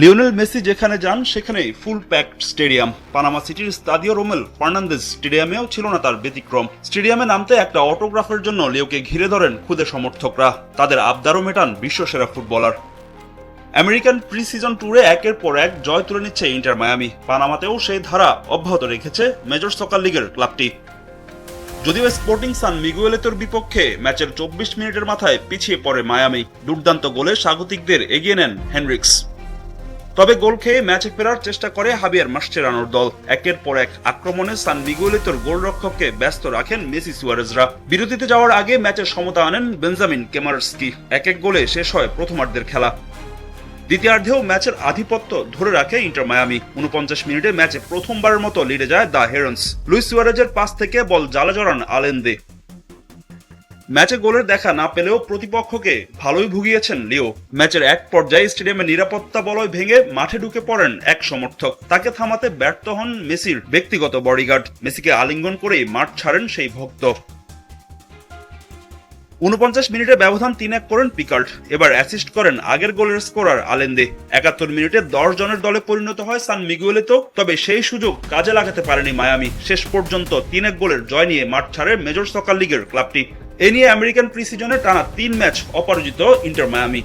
Lionel Messi যেখানে যান, সেখানেই ফুল প্যাকড স্টেডিয়াম। পানামা সিটির স্তাদিও রোমেল ফার্নান্দেজ স্টেডিয়ামেও ছিল না তার ব্যতিক্রম। স্টেডিয়ামে নামতে একটা অটোগ্রাফের জন্য লিওকে ঘিরে ধরেন খুদে সমর্থকরা। তাদের আবদারও মেটান বিশ্বসেরা ফুটবলার। আমেরিকান প্রি সিজন ট্যুরে একের পর এক জয় তুলে নিচ্ছে ইন্টার মায়ামি। পানামাতেও সেই ধারা অব্যাহত রেখেছে মেজর সকার লিগের ক্লাবটি। যদিও স্পোর্টিং সান মিগুয়েলেতোর বিপক্ষে ম্যাচের চব্বিশ মিনিটের মাথায় পিছিয়ে পড়ে মায়ামি। দুর্দান্ত গোলে স্বাগতিকদের এগিয়ে নেন হেনরিক্স। তবে গোল খেয়ে ম্যাচে ফেরার চেষ্টা করে হাবিয়ার মাস্টেরানোর দল। একের পর এক আক্রমণে সান মিগুয়েলেতোর গোলরক্ষককে ব্যস্ত রাখেন মেসি সুয়ারেজরা। বিরতিতে যাওয়ার আগে ম্যাচের সমতা আনেন বেঞ্জামিন কেমারস্কি। এক এক গোলে শেষ হয় প্রথমার্ধের খেলা। দ্বিতীয়ার্ধেও ম্যাচের আধিপত্য ধরে রাখে ইন্টার মায়ামি। উনপঞ্চাশ মিনিটে ম্যাচে প্রথমবারের মতো লিডে যায় দ্য হেরন্স লুইস সুয়ারেজের পাস থেকে বল জ্বালা জড়ান আলেন্দে। ম্যাচে গোলের দেখা না পেলেও প্রতিপক্ষকে ভালোই ভুগিয়েছেন লিও। ম্যাচের এক পর্যায়ে স্টেডিয়ামের নিরাপত্তা বলয় ভেঙে মাঠে ঢুকে পড়েন এক সমর্থক। তাকে থামাতে ব্যর্থ হন মেসির ব্যক্তিগত বডিগার্ড। মেসিকে আলিঙ্গন করেই মাঠ ছাড়েন সেই ভক্ত। উনপঞ্চাশ মিনিটে ব্যবধান তিন এক করেন পিকার্ড এবার অ্যাসিস্ট করেন আগের গোলের স্কোরার আলেন্দে। একাত্তর মিনিটে দশ জনের দলে পরিণত হয় সান মিগুয়েলেতো তবে সেই সুযোগ কাজে লাগাতে পারেনি মায়ামি। শেষ পর্যন্ত তিন এক গোলের জয় নিয়ে মাঠ ছাড়ে মেজর সকার লিগের ক্লাবটি। এ নিয়ে আমেরিকান প্রিসিজনে টানা তিন ম্যাচ অপরাজিত ইন্টার মায়ামি।